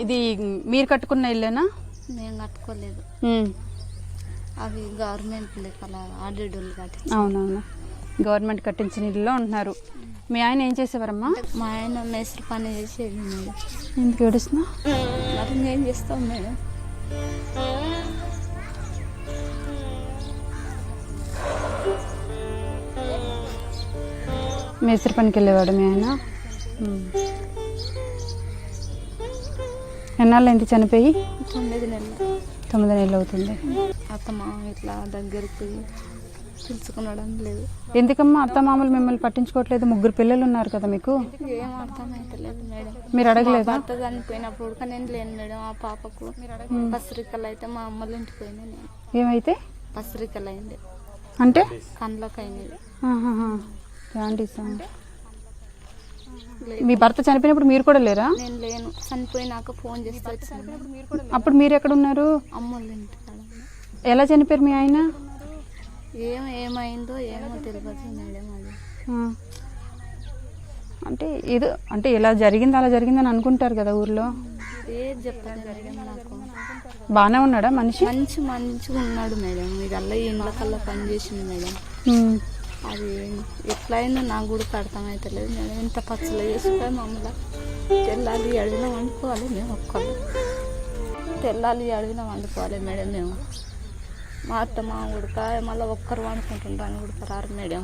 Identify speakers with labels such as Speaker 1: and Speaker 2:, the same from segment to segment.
Speaker 1: ఇది మీరు కట్టుకున్న ఇల్లేనా?
Speaker 2: మేము కట్టుకోలేదు. అవి గవర్నమెంట్ లెక్కల కట్టి
Speaker 1: అవునవును. గవర్నమెంట్ కట్టించిన ఇల్లులో ఉంటున్నారు. మీ ఆయన ఏం చేసేవారమ్మా?
Speaker 2: మా ఆయన మేస్త్రి పని చేసేది మేడం.
Speaker 1: ఎందుకు ఏడుస్తున్నా?
Speaker 2: మరి ఏం చేస్తాం మేడం?
Speaker 1: మేస్త్రి పనికి వెళ్ళేవాడు మీ ఆయన? ఎన్నాళ్ళు అయింది చనిపోయి?
Speaker 2: తొమ్మిది నెలలు.
Speaker 1: తొమ్మిది నెలలు అవుతుంది.
Speaker 2: అత్తమ్మ ఇట్లా దగ్గరికి పిలుచుకునడం లేదు.
Speaker 1: ఎందుకమ్మా అత్త మామూలు మిమ్మల్ని పట్టించుకోవట్లేదు? ముగ్గురు పిల్లలు ఉన్నారు కదా మీకు?
Speaker 2: ఏం అర్థమైతలేదు మేడం.
Speaker 1: మీరు అడగలేదా?
Speaker 2: భర్త చనిపోయినప్పుడు కూడా నేను లేను మేడం. ఆ పాపకు పసిరికలు అయితే మా అమ్మల ఇంటికి పోయినా నేను.
Speaker 1: ఏమైతే?
Speaker 2: పసిరికలు అయింది
Speaker 1: అంటే?
Speaker 2: కండ్లకు అయినది
Speaker 1: ఆహాహా. జాండీసా? మీ భర్త చనిపోయినప్పుడు మీరు కూడా లేరా?
Speaker 2: నేను లేను. చనిపోయినాక ఫోన్ చేస్తే
Speaker 1: అప్పుడు మీరు ఎక్కడ ఉన్నారు
Speaker 2: అమ్మోళ్ళ
Speaker 1: ఎలా చనిపోయారు మీ ఆయన?
Speaker 2: ఏం ఏమైందో ఏమో తెలియదు మేడం అది.
Speaker 1: ఆ. అంటే ఏదో అంటే ఇలా జరిగింది అలా జరిగిందని అనుకుంటారు కదా ఊర్లో?
Speaker 2: ఏది మేడం నాకు.
Speaker 1: బాగానే ఉన్నాడా మనిషి?
Speaker 2: మంచి మంచిగా ఉన్నాడు మేడం. ఇదల్లా ఇండ్ల కల్లా పని చేసింది మేడం.
Speaker 1: ఉమ్.
Speaker 2: అది ఎట్లయిందో నాకు కూడా అర్థమవుతలేదు మేడం ఎంత పచ్చలు చేసుకొని మమ్మల్ని తెల్లాలి అడవిలో వండుకోవాలి మేము ఒక్కళ్ళు. తెల్లాలి అడవిలో వండుకోవాలి మేడం మేము. మా అత్త మా ఉడక మళ్ళీ ఒక్కరు వండుకుంటుంటాను ఉడకరారు మేడం.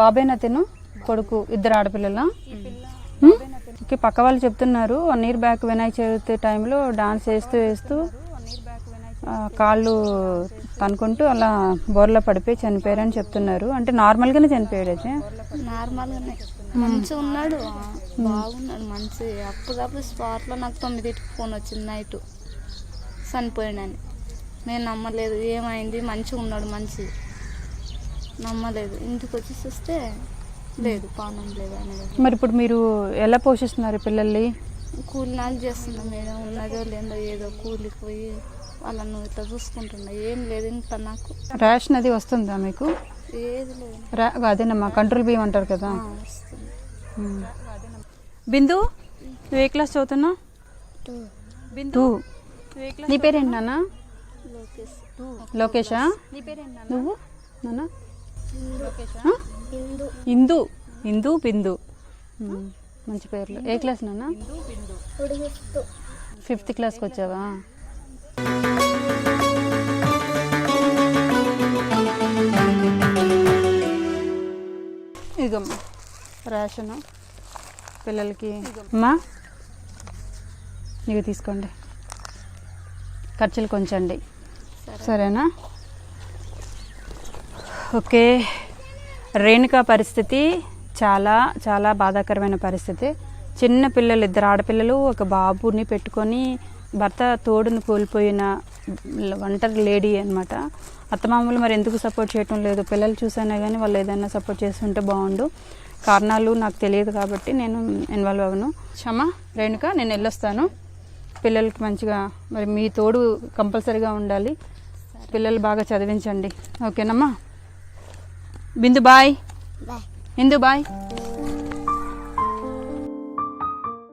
Speaker 1: బాబేనా తిను? కొడుకు ఇద్దరు ఆడపిల్లల? పక్క వాళ్ళు చెప్తున్నారు one year back Vinayaka Chavithi టైంలో డాన్స్ వేస్తూ వేస్తూ కాళ్ళు తనుకుంటూ అలా బోర్లో పడిపోయి చనిపోయారని చెప్తున్నారు. అంటే నార్మల్గానే చనిపోయాడు అయితే?
Speaker 2: నార్మల్గానే. మంచిగా ఉన్నాడు. బాగున్నాడు మంచి. అప్పుడప్పుడు స్పాట్లో నాకు తొమ్మిదింటికి ఫోన్ వచ్చింది నైట్. చనిపోయాడని. నేను నమ్మలేదు. ఏమైంది? మంచిగా ఉన్నాడు మంచి. నమ్మలేదు. ఇంటికి వచ్చి చూస్తే లేదు పానం లేదు అనేది
Speaker 1: మరి ఇప్పుడు మీరు ఎలా పోషిస్తున్నారు పిల్లల్ని?
Speaker 2: కూలి నాలు చేస్తున్నా మేడం. ఉన్నదో లేదో ఏదో కూలికి పోయి వాళ్ళను ఇట్లా చూసుకుంటున్నా. ఏం లేదు ఇంట్లో నాకు.
Speaker 1: రేషన్ అది వస్తుందా మీకు?
Speaker 2: ఏది లేదు.
Speaker 1: అదేనమ్మా కంట్రోల్ బియ్యం అంటారు కదా?
Speaker 2: ఆ, వస్తుంది.
Speaker 1: ఉమ్. బిందు నువ్వు ఏ క్లాస్ చదువుతున్నావు? బిందు నీ పేరేంటి నాన్న?
Speaker 2: లోకేష్.
Speaker 1: లోకేషా? నువ్వు? నాన్న? ఇందు. ఇందు బిందు. మంచి పేర్లు. ఏ క్లాస్ నాన్న? ఫిఫ్త్ క్లాస్కి వచ్చావా? ఇదిగమ్మా రేషను పిల్లలకి. అమ్మా. ఇవి తీసుకోండి. ఖర్చులు కొంచండి. సరేనా? ఓకే. రేణుక పరిస్థితి చాలా చాలా బాధాకరమైన పరిస్థితి. చిన్న పిల్లలు ఇద్దరు ఆడపిల్లలు ఒక బాబుని పెట్టుకొని భర్త తోడును కోల్పోయిన ఒంటరి లేడీ అనమాట అత్తమామలు మరి ఎందుకు సపోర్ట్ చేయటం లేదు? పిల్లలు చూసైనా కానీ వాళ్ళు ఏదైనా సపోర్ట్ చేస్తుంటే బాగుండు. కారణాలు నాకు తెలియదు కాబట్టి నేను ఇన్వాల్వ్ అవ్వను. క్షమ రేణుక నేను వెళ్ళొస్తాను. పిల్లలకి మంచిగా మరి మీ తోడు కంపల్సరీగా ఉండాలి. పిల్లలు బాగా చదివించండి. ఓకేనమ్మా? బిందు
Speaker 2: బాయ్.
Speaker 1: ఇందు బాయ్.